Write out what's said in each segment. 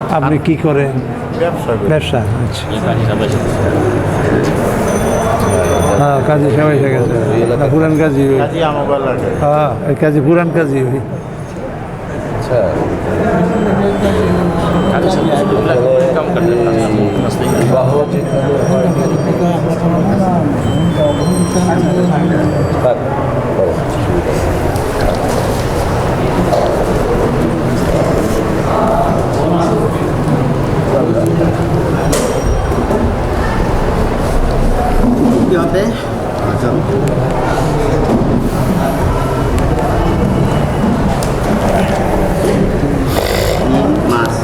আপনি কি করেন? ব্যবসা করি। ব্যবসা আচ্ছা। হ্যাঁ কাজী সবাই এসে গেছে। না, পুরান কাজী হ্যাঁ এই কাজী পুরান কাজী ওই। আচ্ছা। বিবাহ যেখানে হয় থাক, করো। কি হবে মাছ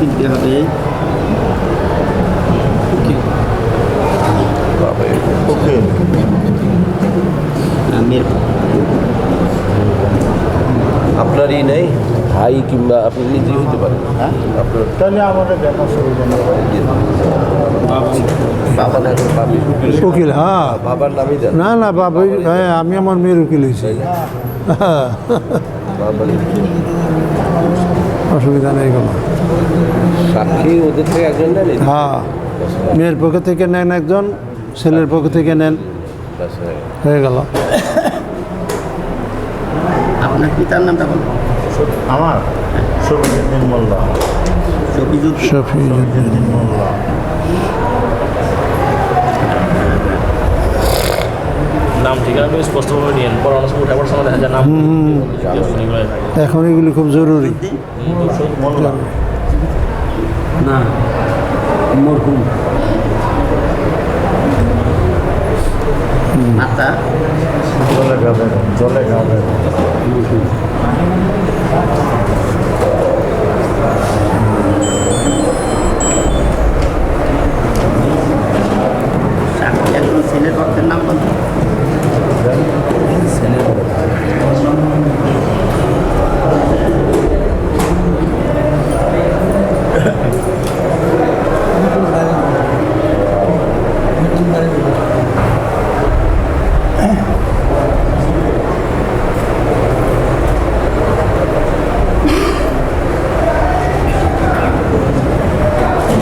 দিতে হবে বাবা, ওকে আমের। আপনারই নেই? ভাই কিংবা আপনি নিজেই হতে পারেন। হ্যাঁ? আপনার তাহলে আমাদের দেখা অসুবিধা বাবা না বাবি। উকিল হ্যাঁ। বাবার নামই দেন না না বাবা হ্যাঁ আমি আমার মেয়ের উকিল হয়েছি। হ্যাঁ, অসুবিধা নেই কোনো। সাক্ষী ওদের থেকে একজন নেন হ্যাঁ মেয়ের পক্ষ থেকে নেন একজন ছেলের পক্ষ থেকে নেন। হয়ে গেল। গেল আপনার পিতার নামটা বলুন। আমার? সবুজুদ্দিন মোল্লা। শফিজুদ্দিন। শফিউদ্দিন মোল্লা। নাম ঠিকানা স্পষ্টভাবে নিয়েন সময় দেখা যায়। নাম। এখন এগুলি খুব জরুরি। না মরহুম মাতা জলে গাবে জলে গাবে সাক্ষী একজন ছেলের পক্ষের নাম বলুন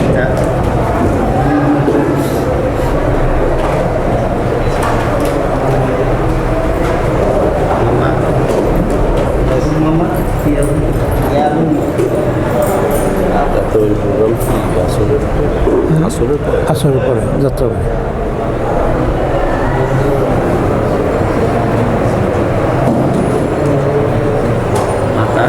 এটা মামা মামা ইয়ালুন তো এই প্রোগ্রাম কি আসলে আসলে পরে আসরের পরে যাত্রা করে মাতা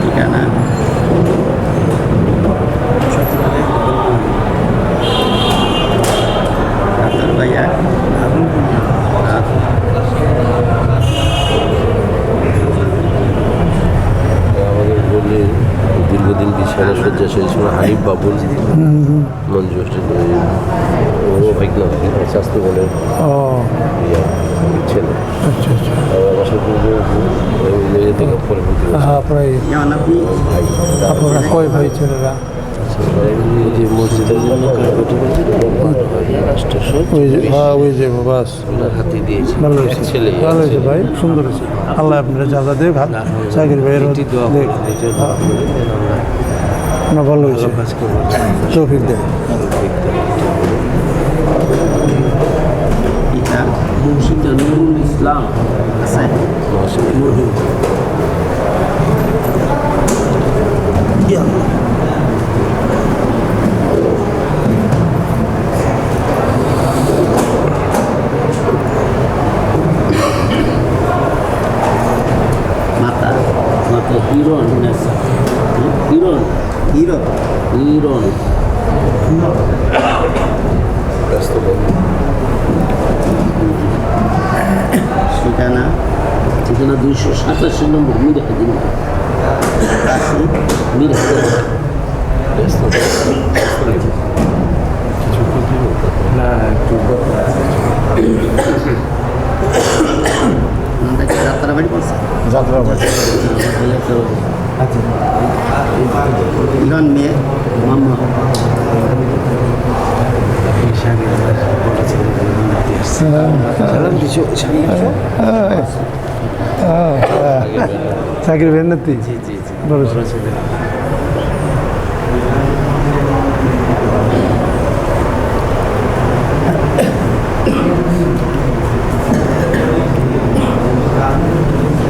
ঠিকানা আপনার ভাইয়া আমাদের বললে দীর্ঘদিন বিছানা শয্যাশায়ী ছিল হানিফ বাবুল মঞ্জু হোস্টেল ও ভাইকনা স্বাস্থ্য বলে ও ছেলে আচ্ছা আচ্ছা আমার সাথে মেয়ে থেকে পরে বলতে হ্যাঁ প্রায় যেমন আপনি আপনারা কয় ভাই ছেলেরা? ওই যে হ্যাঁ ওই যে বাস ভালো হয়েছে। ছেলে ভালো হয়েছে ভাই সুন্দর হয়েছে। আল্লাহ আপনারা দেখ দোয়া করেন, এই জন্য না ভালো হয়েছে তৌফিক দেখ পিতা মুর্শিদা নুরুল ইসলাম আছে মাতা মাত্র হিরণ নেসা হিরণ হিরো হিরণ ব্যস্ত বন্ধু ঠিকানা ঠিকানা দুইশো সাতাশি নম্বর মিরাদিন কাশি মিরপুর ব্যস্ত ব্যস্ত নাকি? কিছু একটু দিব না একটু আমরা কি যাত্রাবাড়ি বলছি যাত্রাবাড়ি ইরান মেয়ে মোহাম্মদ চাকরি বের নাতি বড় ছেলে।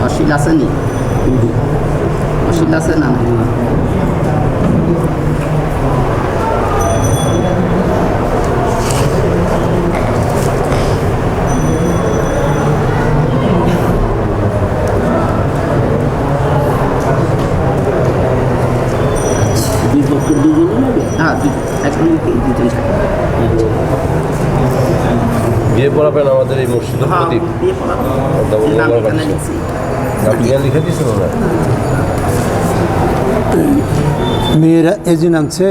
অশিল আছে নি অশিল না পড়াবেন আমাদের এই মসজিদের হ্যাঁ প্রদীপ লিখে দিয়েছেন মেয়ের এজিন আনছে?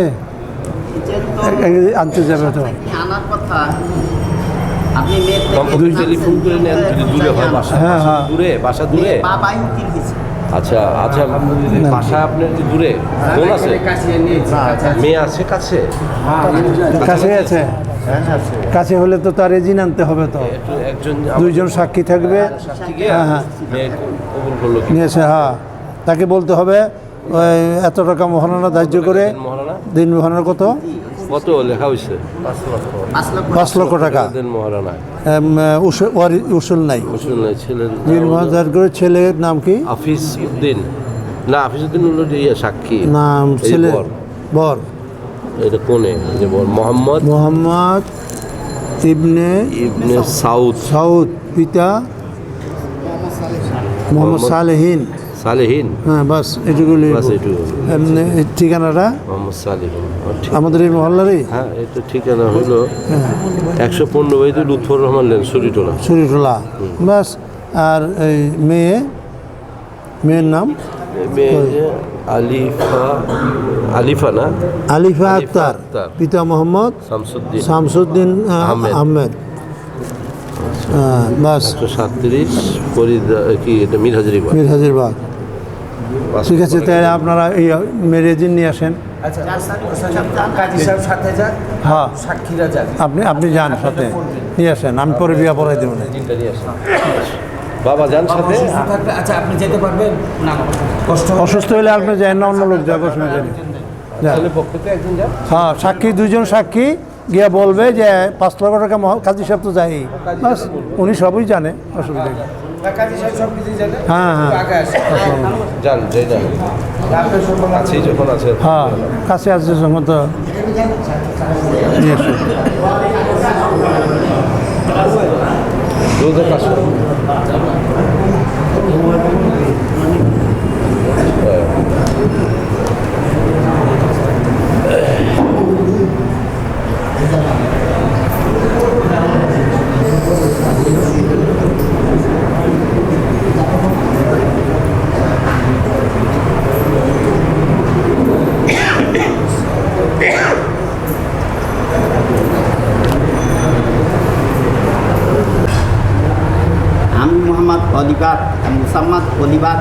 আনতে যাবে তো। আনার কথা। হয় বাসা হ্যাঁ, হ্যাঁ। আচ্ছা আচ্ছা বাসা আপনার কি দূরে। কোন আছে? মেয়ে আছে কাছে? কাছে আছে। কাছে হলে তো তার এজিন আনতে হবে তো। দুইজন সাক্ষী থাকবে। হ্যাঁ, হ্যাঁ। হ্যাঁ। তাকে বলতে হবে এত টাকা মহারণা ধার্য করে। দিন মহারণা কত? কত লেখা হয়েছে পাঁচ লক্ষ। টাকা। দিন মহারানা। এম, উসুল ওয়ারি- উসুল নাই। ছেলের দিন মহারণা ধার্য করে ছেলের নাম কি? হাফিজ উদ্দিন। না হাফিজ উদ্দিন হলো সাক্ষী। নাম ছেলে বর। এটা কোনে? যে মোহাম্মদ? মোহাম্মদ ইবনে ইবনে সাউদ। সাউদ পিতা মোহাম্মদ সালেহীন। সালেহীন? হ্যাঁ বাস এটুকুলি বাস এটুকু। এমনি ঠিকানাটা? মোহাম্মদ সালেহীন। আমাদের এই মহল্লারই? হ্যাঁ এটা ঠিকানা হলো একশো পনেরো বাড়িতে লুৎফর রহমান লেন সরিটোলা। শরীফুল্লাহ বাস আর এই মেয়ে মেয়ের নাম? আলিফা আলিফা না আলিফা আক্তার। পিতা মোহাম্মদ শামসুদ্দিন শামসুদ্দিন আহমেদ। বাস। সাতত্রিশ কি এটা মির হাজিরবাগ? ঠিক আছে তাই আপনারা এই মেরেজিন নিয়ে আসেন। হ্যাঁ। আপনি আপনি যান সাথে। নিয়ে আসেন আমি পরে বিয়া পড়াই দেবো বাবা যান সাথে। অসুস্থ আচ্ছা আপনি যেতে পারবেন? না কষ্ট অসুস্থ হলে আপনি যান না অন্য লোক যাব শুনে যান। হ্যাঁ সাক্ষী দুজন সাক্ষী গিয়ে বলবে যে পাঁচ লক্ষ টাকা কাজী সাহেব তো যাই বাস উনি সবই জানে অসুবিধা নেই। কাজী সাহেব সব কিছু জানে। হ্যাঁ হ্যাঁ। হ্যাঁ কাছে আসছে যখন তো নিয়ে এসো। রোদের কাছে আমি মোহাম্মদ অলিবাদ অলিবাদ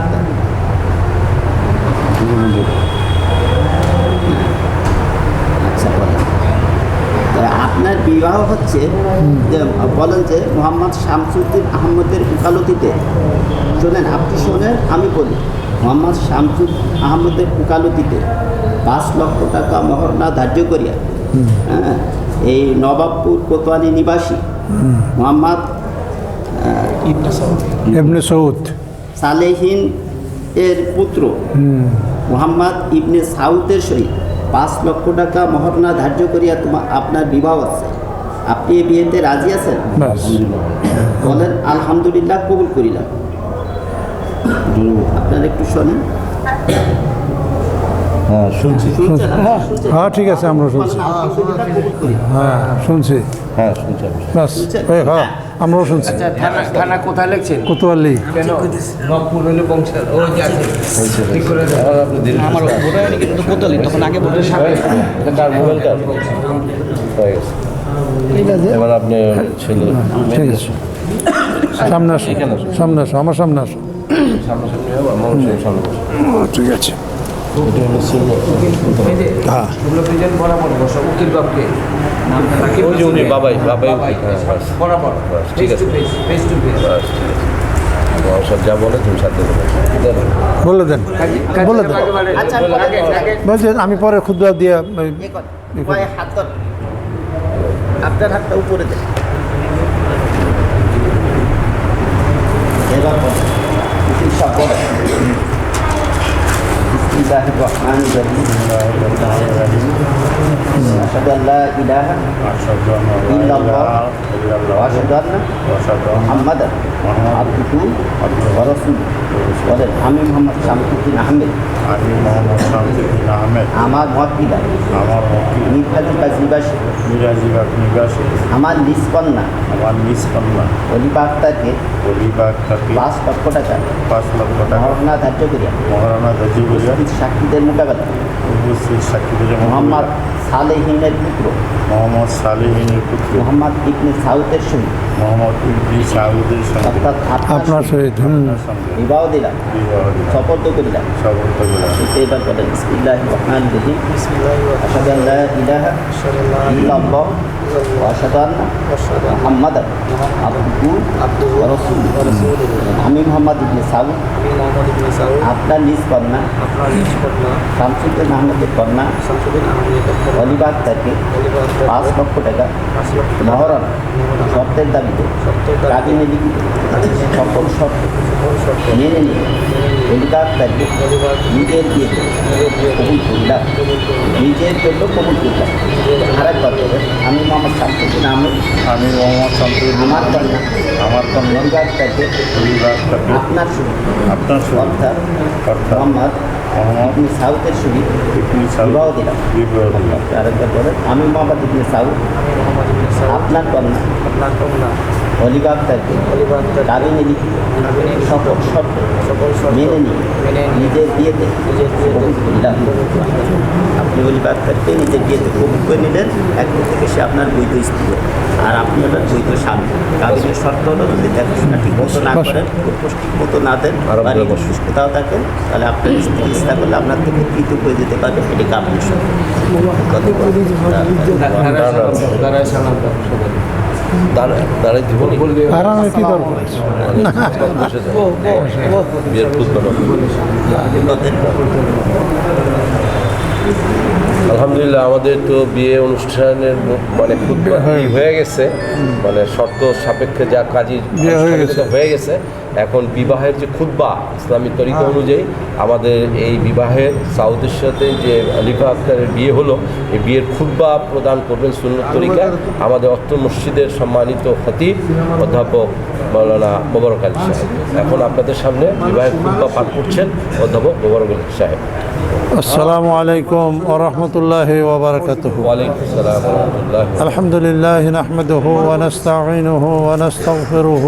আচ্ছা বলেন। আপনার বিবাহ হচ্ছে যে বলেন যে মোহাম্মদ শামসুদ্দিন আহমদের উকালতিতে। শোনেন আপনি শোনেন আমি বলি। মোহাম্মদ শামসুদ আহমদের উকালতিতে পাঁচ লক্ষ টাকা মহরনা ধার্য করিয়া হ্যাঁ এই নবাবপুর কোতোয়ালি নিবাসী মোহাম্মদ সৌদ সালেহীন এর পুত্র। মোহাম্মদ ইবনে সাউদের সহিত পাঁচ লক্ষ টাকা মহরনা ধার্য করিয়া তোমার আপনার বিবাহ আছে। আপনি এই বিয়েতে রাজি আছেন? বলেন আলহামদুলিল্লাহ কবুল করিলাম। আপনার একটু শোনেন। হ্যাঁ শুনছি। শুনছেন? হ্যাঁ ঠিক আছে আমরা শুনছি। হ্যাঁ শুনছি। হ্যাঁ শুনছি হ্যাঁ। আমরাও শুনছি। আচ্ছা থানা কোথায় লিখছেন? কোতোয়ালি। কেন? নবপুর হইলে বংশের ও যে আছে। ঠিক করে দেন। এখন আপনি দীর্ঘ আমার ভোটার আইডি কিন্তু কোতালি তখন আগে হয়ে গেছে। ঠিক আছে। এবার আপনি ছেলে। ঠিক আছে। সামনে আসো সামনে আসো আমার সামনে আসো। ঠিক আছে। হ্যাঁ। ওই যে উনি বাবাই বাবাই। হ্যাঁ, বাস। বরাবর ঠিক আছে। সব যা বলে তুমি সাথে বলো দেন। বলে দেন বলে দেন আচ্ছা আগে আগে বলছি আমি পরে ক্ষুদ্র দিয়ে আপনার হাতটা উপরে দেন এবার বল। উকিল সাহেব বলেন। বিসমিল্লাহির রহমানির রহিম। আশহাদু আল্লা ইলাহা ইল্লাল্লাহ ওয়া আশহাদু আন্না মুহাম্মাদান আবদুহু ওয়া রাসূলুহু বলেন আমি মোহাম্মদ শামসুদ্দিন আহমেদ আমি মোহাম্মদ শামসুদ্দিন আহমেদ আমার মত পিতা আমার নির্ধারিত নিবাসী মিরাজিবাগ নিবাসী আমার নিজ কন্যা আমার নিজ কন্যা অলিপা আক্তারকে পরিবার থাকে পাঁচ লক্ষ টাকা পাঁচ লক্ষ টাকা মহারণা ধার্য করিয়া মহারানা দজিবুরিয়া উপস্থিত সাক্ষীদের মোকাবেলা। উপস্থিত মোহাম্মদ সালেহিনের পুত্র। মোহাম্মদ সালেহিনের পুত্র। মোহাম্মদ ইবনে সাউদের সহিত মোহাম্মদ ইবনি সাউদের সঙ্গে। অর্থাৎ আপনার সহিত সঙ্গে। বিবাহ দিলাম। বিবাহ দিলাম। শপথ করিলাম। শপথ করিলাম। এবার বলেন বিসমিল্লাহ রহমান রহিম। আশহাদু আল্লা ইলাহা ইল্লাল্লাহ আমি মোহাম্মদ ইবনে সাউদ। মোহাম্মদ ইবনে সাউদ। আপনার নিজ কন্যা। আপনার নিজ কন্যা। শামসুদ্দিন আহমেদের কন্যা অলিবাগ অলিভার পাঁচ লক্ষ টাকা মহরণ শর্তের দাবিতে কাবিনে লিখিত সকল শর্ত মেনে নিয়ে অলিবাগ তাকে নিজের বিয়েতে কবুল করলাম নিজের জন্য কবুল করলাম আর একবার আমি মোহাম্মদ শামসুদ্দিন আহমেদ আমি মোহাম্মদ শামসুদ্দিন আমার কন্যা আমার কন্যা অলিবাগ থাকে আপনার আপনার অর্থাৎ মোহাম্মদ মোহাম্মদ সাউথের সাউদ বিবাহ দিলাম। আরেকবার বলেন আমি মোহাম্মদ ইবনে সাউদ আপনার কন্যা। আপনার কন্যা। অলিবাগ থাকবে অলিবাগ কাবিনে লিখিত কাবিনে লিখিত সকল মেনে নিয়ে নিজের বিয়েতে। নিজের আপনি অলিবাগ তাকে নিজের বিয়েতে কবুল করে নিলেন। একদিন থেকে সে আপনার বৈধ স্ত্রী। আর আপনি হলেন বৈধ স্বামী। কাগজের শর্ত হলো যদি দেখাশোনা ঠিক মতো না করেন ঠিক মতো না দেন বা বসুন। থাকেন তাহলে আপনার স্ত্রী ইচ্ছা করলে আপনার থেকে পৃথক হয়ে যেতে পারবে। এটি কাবিনের শর্ত দাঁড়ায় সালাম দাও সবাই। দাঁড়াই দিব নি? আরামে কি দরকার আছে বসে যাও। বিয়ের খুদ আলহামদুলিল্লাহ আমাদের তো বিয়ে অনুষ্ঠানের মানে খুব হয়ে গেছে মানে শর্ত সাপেক্ষে যা কাজী হয়ে গেছে। এখন বিবাহের যে খুদ্া ইসলামী তরিকা হ্যাঁ। অনুযায়ী আমাদের এই বিবাহের সাউদের সাথে যে আলিফা আক্তারের বিয়ে হলো এই বিয়ের খুদ্া প্রদান করবেন সুন্নত তরিকা আমাদের অত্র মসজিদের সম্মানিত খতিব অধ্যাপক মৌলানা মোবারক আলী সাহেব এখন আপনাদের সামনে বিবাহের খুদ্া পাঠ করছেন অধ্যাপক মোবারক আলী সাহেব আসসালামু আলাইকুম ওরহমতুল্লাহ ওবরাকাতুহ ওয়ালাইকুম আসসালাম রহমতুল্লাহ الحمد لله نحمده ونستعينه ونستغفره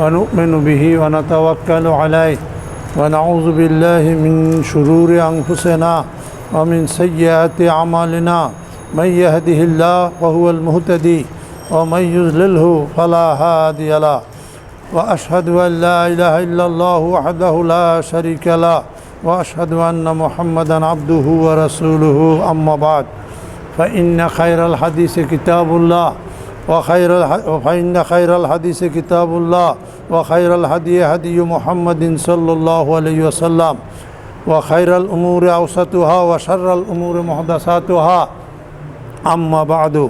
ونؤمن به ونتوكل عليه ونعوذ بالله من شرور أنفسنا ومن سيئات أعمالنا من يهده الله وهو المهتدي ومن يذلله فلا هادي له وأشهد أن لا إله إلا الله وحده لا شريك له وأشهد أن محمدا عبده ورسوله أما بعد فإن خير الحديث كتاب الله وخير فإن خير الحديث كتاب الله وخير الهدي هدي محمد صلى الله عليه وسلم وخير الأمور أوسطها وشر الأمور محدثاتها أما بعد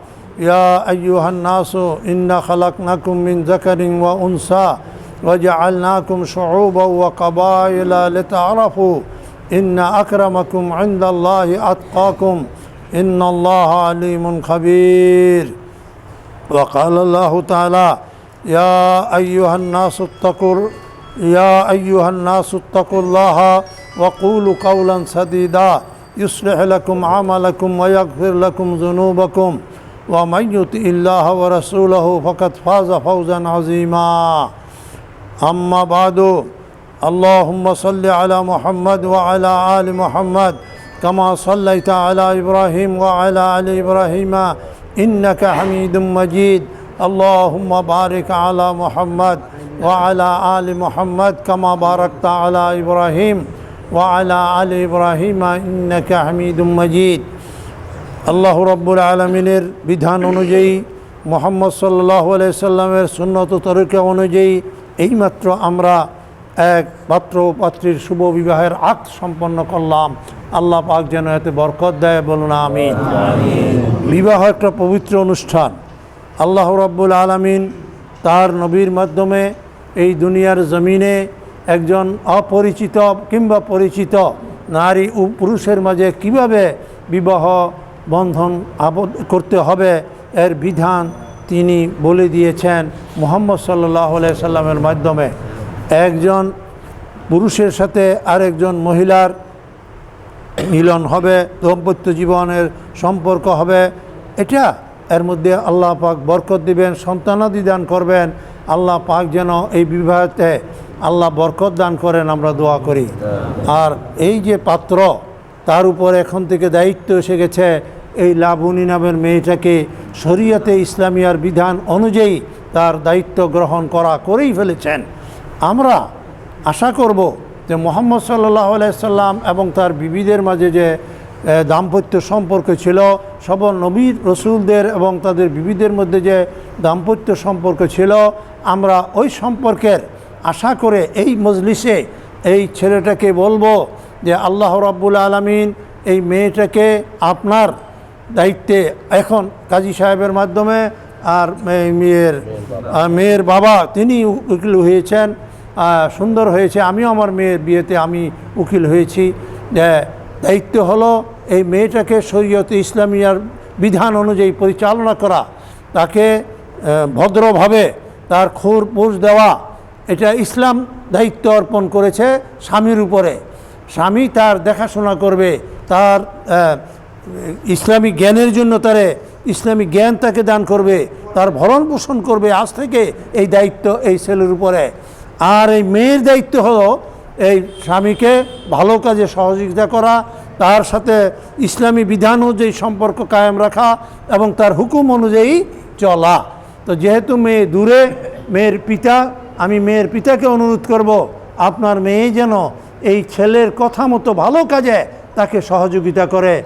يا أيها الناس إنا خلقناكم من ذكر وأنثى وجعلناكم شعوبا وقبائل لتعرفوا إن أكرمكم عند الله أتقاكم إن الله عليم خبير. وقال الله تعالى يا أيها الناس اتقوا يا أيها الناس اتقوا الله وقولوا قولا سديدا يصلح لكم عملكم ويغفر لكم ذنوبكم. ومن يطع الله ورسوله فقد فاز فوزا عظيما. أما بعد اللهم صل على محمد وعلى آل محمد كما صليت على إبراهيم وعلى آل إبراهيم إنك حميد مجيد. اللهم بارك على محمد وعلى آل محمد كما باركت على إبراهيم وعلى آل إبراهيم إنك حميد مجيد. আল্লাহ রব্বুল আলমিনের বিধান অনুযায়ী মোহাম্মদ সাল্লাহ সাল্লামের সুন্নত তরিকা অনুযায়ী এইমাত্র আমরা এক পাত্র পাত্রীর শুভ বিবাহের আক সম্পন্ন করলাম। আল্লাহ পাক যেন এতে বরকত দেয়, বলুন আমি বিবাহ একটা পবিত্র অনুষ্ঠান। আল্লাহ রব্বুল আলমিন তার নবীর মাধ্যমে এই দুনিয়ার জমিনে একজন অপরিচিত কিংবা পরিচিত নারী ও পুরুষের মাঝে কীভাবে বিবাহ বন্ধন আবদ্ধ করতে হবে এর বিধান তিনি বলে দিয়েছেন মোহাম্মদ সাল্লাহ সাল্লামের মাধ্যমে। একজন পুরুষের সাথে আরেকজন মহিলার মিলন হবে, দাম্পত্য জীবনের সম্পর্ক হবে। এটা এর মধ্যে আল্লাহ পাক বরকত দিবেন, সন্তানাদি দান করবেন। আল্লাহ পাক যেন এই বিবাহতে আল্লাহ বরকত দান করেন, আমরা দোয়া করি। আর এই যে পাত্র তার উপর এখন থেকে দায়িত্ব এসে গেছে এই লাবণী নামের মেয়েটাকে শরীয়তে ইসলামিয়ার বিধান অনুযায়ী তার দায়িত্ব গ্রহণ করা করেই ফেলেছেন। আমরা আশা করব যে মোহাম্মদ সাল্লাহ সাল্লাম এবং তার বিবিদের মাঝে যে দাম্পত্য সম্পর্ক ছিল সব নবীর রসুলদের এবং তাদের বিবিদের মধ্যে যে দাম্পত্য সম্পর্ক ছিল, আমরা ওই সম্পর্কের আশা করে এই মজলিসে এই ছেলেটাকে বলব যে আল্লাহ রাব্বুল আলমিন এই মেয়েটাকে আপনার দায়িত্বে এখন কাজী সাহেবের মাধ্যমে আর মেয়ের মেয়ের বাবা তিনি উকিল হয়েছেন সুন্দর হয়েছে। আমিও আমার মেয়ের বিয়েতে আমি উকিল হয়েছি। দায়িত্ব হলো এই মেয়েটাকে শরীয়তে ইসলামিয়ার বিধান অনুযায়ী পরিচালনা করা, তাকে ভদ্রভাবে তার খোর পোষ দেওয়া, এটা ইসলাম দায়িত্ব অর্পণ করেছে স্বামীর উপরে। স্বামী তার দেখাশোনা করবে, তার ইসলামী জ্ঞানের জন্য তারে ইসলামী জ্ঞান তাকে দান করবে, তার ভরণ পোষণ করবে আজ থেকে এই দায়িত্ব এই ছেলের উপরে। আর এই মেয়ের দায়িত্ব হলো এই স্বামীকে ভালো কাজে সহযোগিতা করা, তার সাথে ইসলামী বিধান অনুযায়ী সম্পর্ক কায়েম রাখা এবং তার হুকুম অনুযায়ী চলা। তো যেহেতু মেয়ে দূরে, মেয়ের পিতা, আমি মেয়ের পিতাকে অনুরোধ করব, আপনার মেয়ে যেন এই ছেলের কথা মতো ভালো কাজে তাকে সহযোগিতা করে।